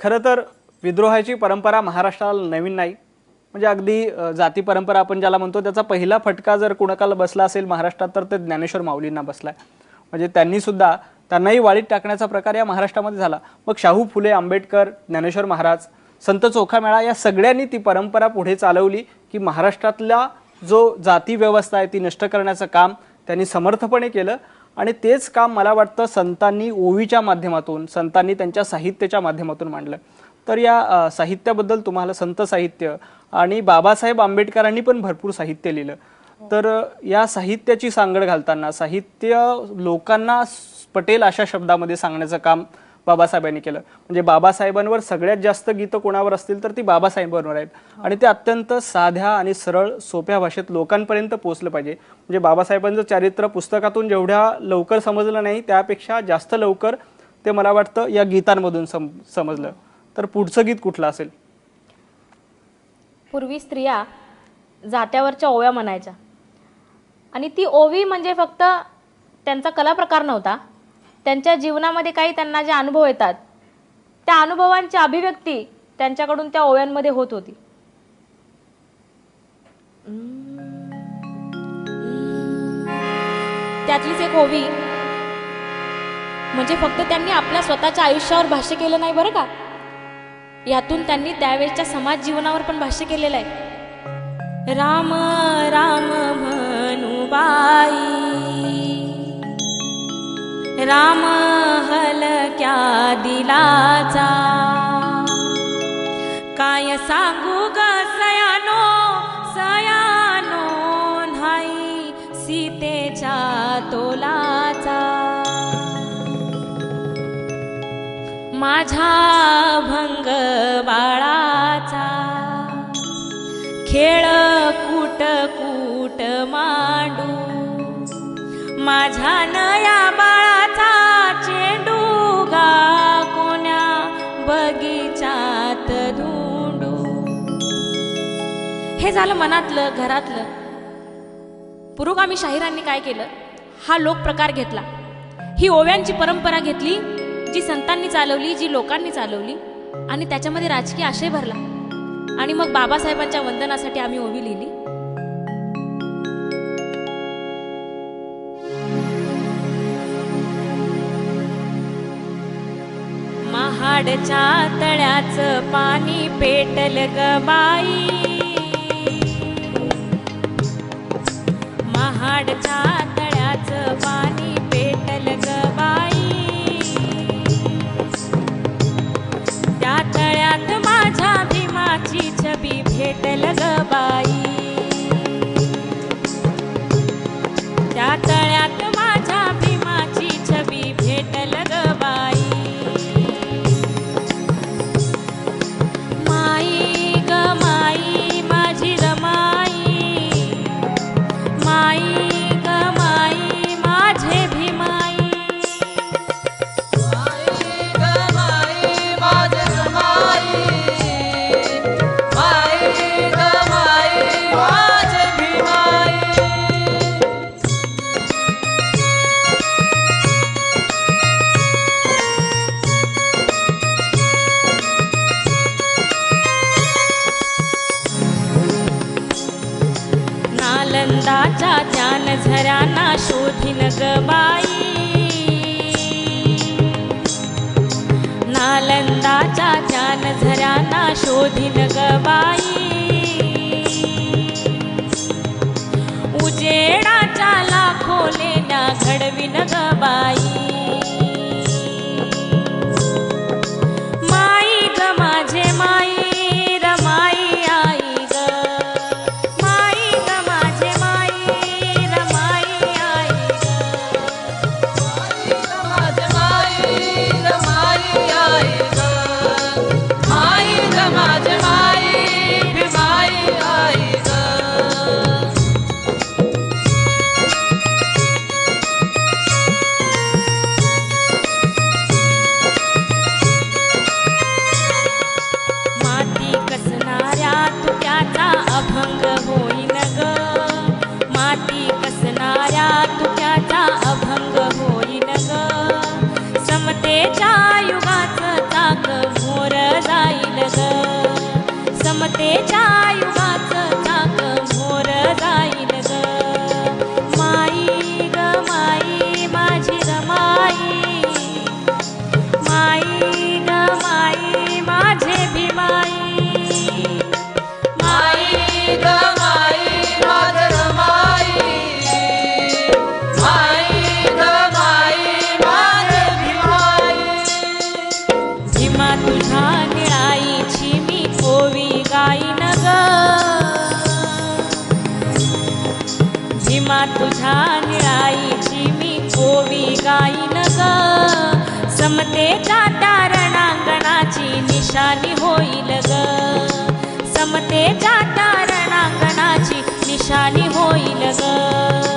खरं तर विद्रोहाची परंपरा महाराष्ट्राला नवीन नाही. म्हणजे अगदी जाती परंपरा आपण ज्याला म्हणतो त्याचा पहिला फटका जर कुणाकाला बसला असेल महाराष्ट्रात तर ते ज्ञानेश्वर माऊलींना बसलाय. म्हणजे त्यांनीसुद्धा त्यांनाही वाळीत टाकण्याचा प्रकार या महाराष्ट्रामध्ये झाला. मग शाहू फुले आंबेडकर ज्ञानेश्वर महाराज संत चोखामेळा या सगळ्यांनी ती परंपरा पुढे चालवली की महाराष्ट्रातला जो जाती व्यवस्था आहे ती नष्ट करण्याचं काम त्यांनी समर्थपणे केलं. आणि तेच काम मला वाटतं संतांनी ओवीच्या माध्यमातून संतांनी त्यांच्या साहित्याच्या माध्यमातून मांडलं. तर या साहित्याबद्दल तुम्हाला संत साहित्य आणि बाबासाहेब आंबेडकरांनी पण भरपूर साहित्य लिहिलं. तर या साहित्याची सांगड घालताना साहित्य लोकांना पटेल अशा शब्दामध्ये सांगण्याचं काम बाबासाहेबांनी केलं. म्हणजे बाबासाहेबांवर सगळ्यात जास्त गीतं कोणावर असतील तर ती बाबासाहेबांवर आहेत. आणि ते अत्यंत साध्या आणि सरळ सोप्या भाषेत लोकांपर्यंत पोहोचलं पाहिजे. म्हणजे बाबासाहेबांचं चारित्र्य पुस्तकातून जेवढ्या लवकर समजलं नाही त्यापेक्षा जास्त लवकर ते मला वाटतं या गीतांमधून सम समजलं. तर पुढचं गीत कुठलं असेल? पूर्वी स्त्रिया जात्यावरच्या ओव्या म्हणायच्या. आणि ती ओवी म्हणजे फक्त त्यांचा कला प्रकार नव्हता. त्यांच्या जीवनामध्ये काही त्यांना जे अनुभव येतात त्या अनुभवांची अभिव्यक्ती त्यांच्याकडून त्या ओव्यांमध्ये होत होती. त्यातलीच एक ओवी म्हणजे फक्त त्यांनी आपल्या स्वतःच्या आयुष्यावर भाष्य केलं नाही बरं का? यातून त्यांनी त्यावेळेच्या समाज जीवनावर पण भाष्य केलेलं आहे. राम राम म्हणू बाई. राम हलक्या दिलाचा? काय सांगू ग सयानो सयानो नाही सीतेच्या तोलाचा? माझा भंग बाळाचा? खेळ कुट कुट मांडू? माझ्या हे झालं मनातलं घरातलं. पुरोगामी शाहिरांनी काय केलं? हा लोकप्रकार घेतला. ही ओव्यांची परंपरा घेतली जी संतांनी चालवली जी लोकांनी चालवली आणि त्याच्यामध्ये राजकीय आशय भरला. आणि मग बाबासाहेबांच्या वंदनासाठी आम्ही ओवी लिहिली. महाडच्या तळ्याचं पाणी पेटल ग बाई. महाडच्या तळ्याचं पाणी पेटल ग बाई. त्या तळ्यात माझ्या भीमाची छबी भेटल नालंदाच्या ज्ञान झराना शोधिन ग बाई. नालंदाच्या ज्ञान झऱ्यांना शोधिन ग तुझ्या निळाईची मी गोवी गाईन ग. समतेच्या तारणांगणाची निशाणी होईल ग. समतेच्या तारणांगणाची निशाणी होईल ग.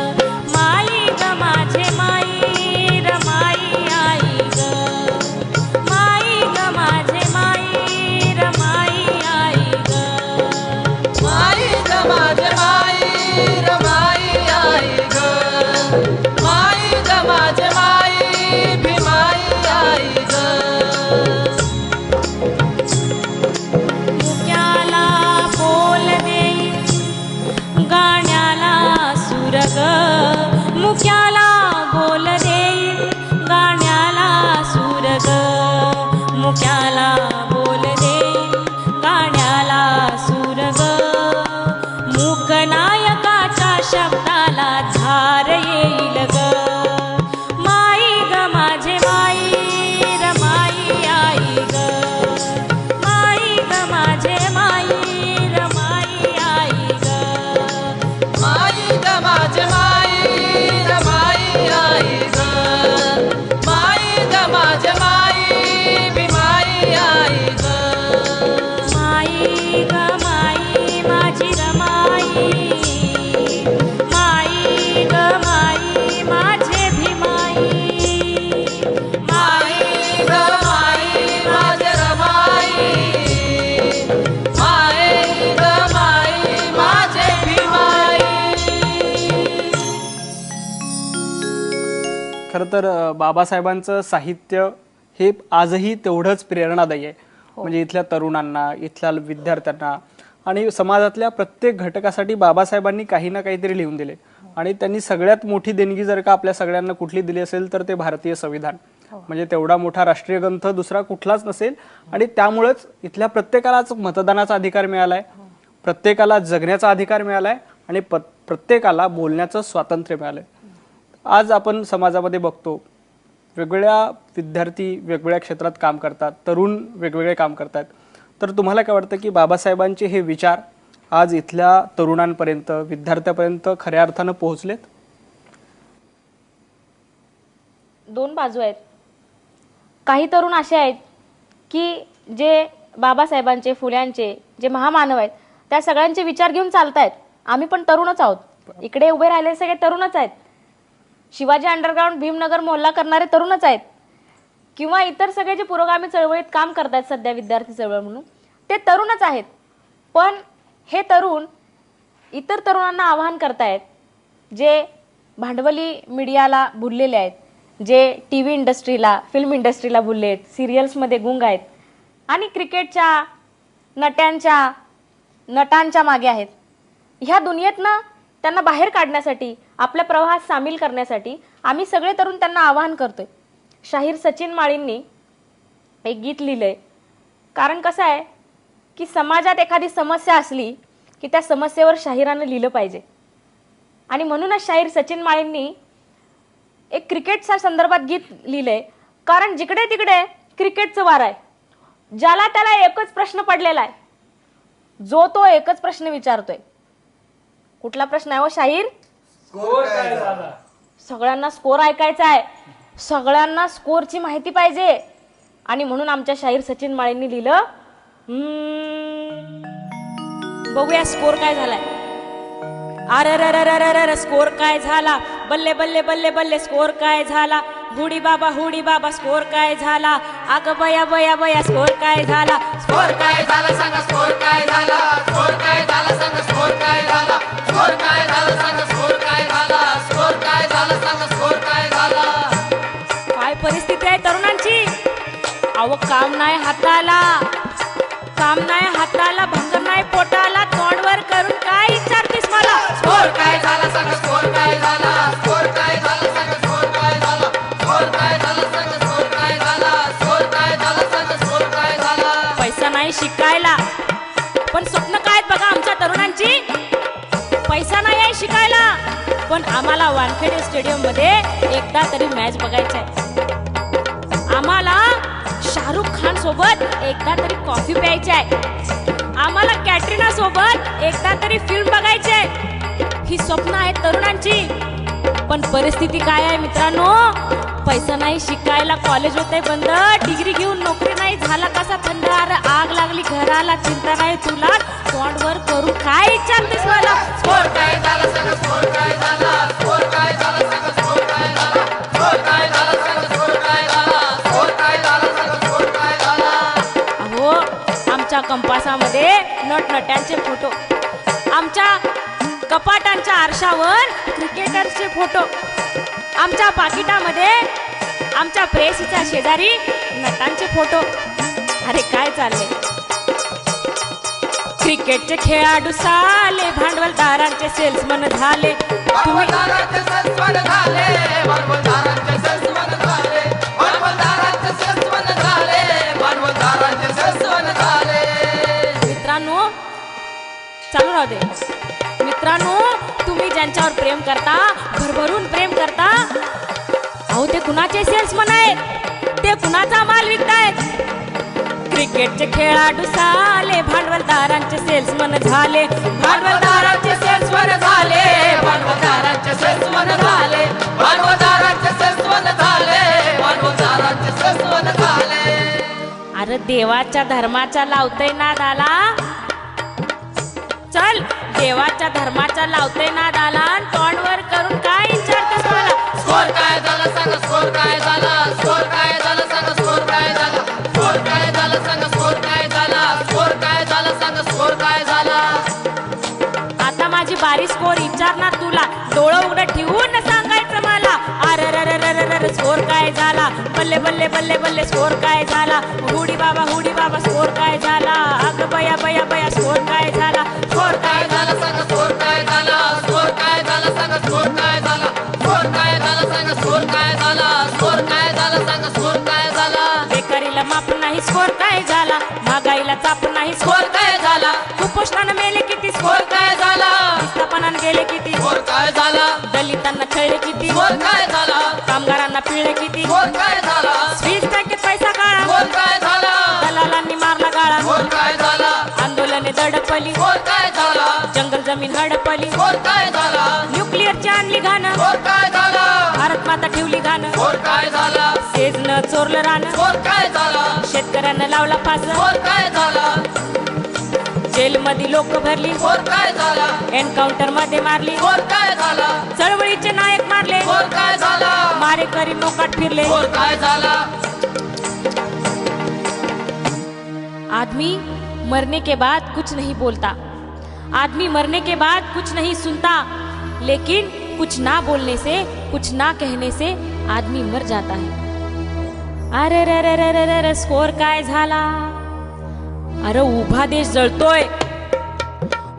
खरं तर बाबासाहेबांचं साहित्य हे आजही तेवढंच प्रेरणादायी आहे. म्हणजे इथल्या तरुणांना इथल्या विद्यार्थ्यांना आणि समाजातल्या प्रत्येक घटकासाठी बाबासाहेबांनी काही ना काहीतरी लिहून दिले. आणि त्यांनी सगळ्यात मोठी देणगी जर का आपल्या सगळ्यांना कुठली दिली असेल तर ते भारतीय संविधान. म्हणजे तेवढा मोठा राष्ट्रीय ग्रंथ दुसरा कुठलाच नसेल आणि त्यामुळेच इथल्या प्रत्येकालाच मतदानाचा अधिकार मिळालाय प्रत्येकाला जगण्याचा अधिकार मिळालाय आणि प्रत्येकाला बोलण्याचं स्वातंत्र्य मिळालंय. आज आपण समाजामध्ये बघतो वेगवेगळ्या विद्यार्थी वेगवेगळ्या क्षेत्रात काम करतात तरुण वेगवेगळे काम करतात. तर तुम्हाला काय वाटतं की बाबासाहेबांचे हे विचार आज इथल्या तरुणांपर्यंत विद्यार्थ्यापर्यंत खऱ्या अर्थानं पोहोचलेत? दोन बाजू आहेत. काही तरुण असे आहेत की जे बाबासाहेबांचे फुल्यांचे जे महामानव आहेत त्या सगळ्यांचे विचार घेऊन चालतायत. आम्ही पण तरुणच आहोत. इकडे उभे राहिलेले सगळे तरुणच आहेत. शिवाजी अंडरग्राऊंड भीमनगर मोहल्ला करणारे तरुणच आहेत. किंवा इतर सगळे जे पुरोगामी चळवळीत काम करतात सध्या विद्यार्थी चळवळ म्हणून ते तरुणच आहेत. पण हे तरुण इतर तरुणांना आवाहन करतायत जे भांडवली मीडियाला भुललेले आहेत जे टी व्ही इंडस्ट्रीला फिल्म इंडस्ट्रीला भुलले आहेत सिरियल्समध्ये गुंग आहेत आणि क्रिकेटच्या नट्यांच्या नटांच्या मागे आहेत. ह्या दुनियेतनं त्यांना बाहेर काढण्यासाठी आपल्या प्रवाहात सामील करण्यासाठी आम्ही सगळे तरुण त्यांना आवाहन करतोय. शाहीर सचिन माळींनी एक गीत लिहिलंय. कारण कसं आहे की समाजात एखादी समस्या असली की त्या समस्येवर शाहिरानं लिहिलं पाहिजे. आणि म्हणूनच शाहीर सचिन माळींनी एक क्रिकेटच्या संदर्भात गीत लिहिलंय. कारण जिकडे तिकडे क्रिकेटचं वार आहे ज्याला त्याला एकच प्रश्न पडलेला आहे जो तो एकच प्रश्न विचारतोय. कुठला प्रश्न आहे हो शाहीर? सगळ्यांना स्कोर ऐकायचा आहे. सगळ्यांना स्कोरची माहिती पाहिजे. आणि म्हणून आमच्या शाहीर सचिन माळेंनी लिहिलं हम्म, बघूया स्कोर काय झालाय. अरे स्कोर काय झाला बल्ले बल्ले बल्ले बल्ले स्कोर काय झाला हुडी बाबा हुडी बाबा स्कोर काय झाला अग बया बया बया स्कोर काय झाला स्कोर काय झाला सांगा स्कोर काय झाला स्कोर काय झाला सांगा स्कोर काय झाला स्कोर काय झाला सांगा स्कोर काय झाला? स्कोर काय झाला सांगा स्कोर काय झाला? काय परिस्थिती आहे तरुणांची? अव काम नाही हाताला. काम नाही हाताला भंकर नाही पोटाला. तोंडवर करून काय विचारतेस मला? स्कोर काय झाला सांग स्कोर पण आम्हाला वानखेडे स्टेडियममध्ये एकदा तरी मॅच बघायचा आहे. आम्हाला शाहरुख खान सोबत एकदा तरी कॉफी प्यायची आहे. आम्हाला कॅटरिना सोबत एकदा तरी फिल्म बघायची आहे. ही स्वप्न आहेत तरुणांची. पण परिस्थिती काय आहे मित्रांनो? पैसा नाही शिकायला कॉलेज होते बंद. डिग्री घेऊन नोकरी नाही झाला कसा थंड? अरे आग लागली घराला चिंता नाही तुला? तोंडवर करून काय विचारतेस मला? स्कोर काय झाला सांग स्कोर काय झाला? स्कोर काय झाला सांग स्कोर काय झाला? स्कोर काय झाला सांग स्कोर काय झाला? स्कोर काय झाला सांग स्कोर काय झाला? अहो आमच्या कंपासामध्ये नटनट्यांचे फोटो आमच्या कपाटांच्या आरशावर क्रिकेटरचे फोटो. आमच्या पाकिटामध्ये आमच्या प्रेसीच्या शेजारी नटांचे फोटो. अरे काय चाललंय? क्रिकेटचे खेळाडू साले भांडवलदारांचे सेल्समन झाले. तुम्ही मित्रांनो चालू राहू दे. मित्रांनो तुम्ही ज्यांच्यावर प्रेम करता भरभरून प्रेम करता अहो ते कुणाचे सेल्समन आहेत? ते कुणाचा माल विकतायत? क्रिकेटचे खेळाडू साले भांडवलदारांचे सेल्समन झाले भांडवलदारांचे सेल्समन झाले भांडवलदारांचे सेल्समन झाले भांडवलदारांचे सेल्समन झाले भांडवलदारांचे सेल्समन झाले. अरे देवाच्या धर्माच्या लावतय नादाला. चल. देवाच्या धर्माच्या लावतय नादाला आणि तोंडवर करून काय विचारतेस मला स्कोर काय झाला सांग स्कोर काय झाला स्कोर काय झाला सांग स्कोर काय झाला स्कोर काय झाला सांग स्कोर काय झाला स्कोर काय झाला सांग स्कोर काय झाला आता माझी बारी स्कोर विचारणार तुला डोळं उघडं ठेवून सांगायचं मला अरे रे रे स्कोर काय झाला बल्ले बल्ले बल्ले बल्ले स्कोर काय झाला हुडी बाबा हुडी बाबा स्कोर काय झाला अग बया बया बया स्कोर काय झाला स्कोर काय काय काय झाला काय बेकारीला माप नाही स्कोर झाला महागाईला नाही स्कोर झाला कुपोषणानं मेले किती स्कोर झाला गेले किती स्कोर काय झाला दलितांना छळले किती स्कोर काय झाला कामगारांना पिळले किती स्कोर काय झाला वीज टक्के पैसा काळा स्कोर काय झाला दलालांनी मारला गाळा स्कोर काय झाला आंदोलने दडपली स्कोर जमीन हडपली. स्कोर काय झाला? न्यूक्लिअरची आणली घाणं. स्कोर काय झाला? भारत माता ठेवली घाणं. काय झाला? सेजनं चोरलं रानं स्कोर काय झाला? शेतकऱ्यांना लावला फास. स्कोर काय झाला? जेल मध्ये लोक भरली. काय झाला? एन्काउंटरमध्ये मारली. स्कोर काय झाला? चळवळीचे नायक मारले. काय झाला? मारेकरी मोकाट फिरले. स्कोर काय झाला? आदमी मरने के बाद कुछ नहीं बोलता. आदमी मरने के बाद कुछ नहीं सुनता लेकिन कुछ ना बोलने से कुछ ना कहने से आदमी मर जाता है। अरे रे रे रे रे रे रे स्कोर काय झाला? अरे उभा देश जळतोय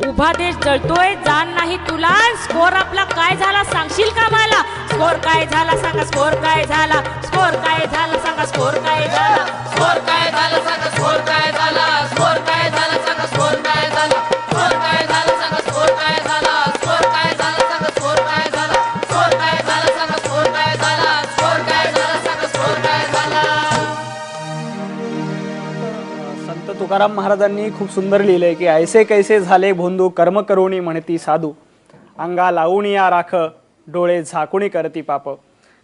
उभा देश जळतोय जाण नाही तुला स्कोर आपला काय झाला सांगशील का मला? स्कोर काय झाला सांगा स्कोर काय झाला? स्कोर काय झाला सांगा स्कोर काय झाला? स्कोर काय झाला सांगा स्कोर काय झाला? तुकाराम महाराजांनी खूप सुंदर लिहिलंय की ऐसे कैसे झाले भोंदू कर्म करुणी म्हणती साधू. अंगा लावून या राख डोळे झाकुणी करती पाप.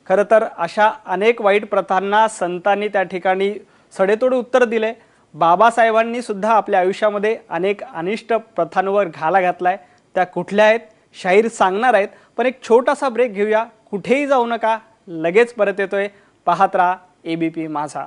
खरं तर अशा अनेक वाईट प्रथांना संतांनी त्या ठिकाणी सडेतोड उत्तर दिले बाबासाहेबांनी सुद्धा आपल्या आयुष्यामध्ये अनेक अनिष्ट प्रथांवर घाला घातलाय. त्या कुठल्या आहेत? शाहीर सांगणार आहेत. पण एक छोटासा ब्रेक घेऊया. कुठेही जाऊ नका. लगेच परत येतोय. पाहत राहा ए बी पी माझा.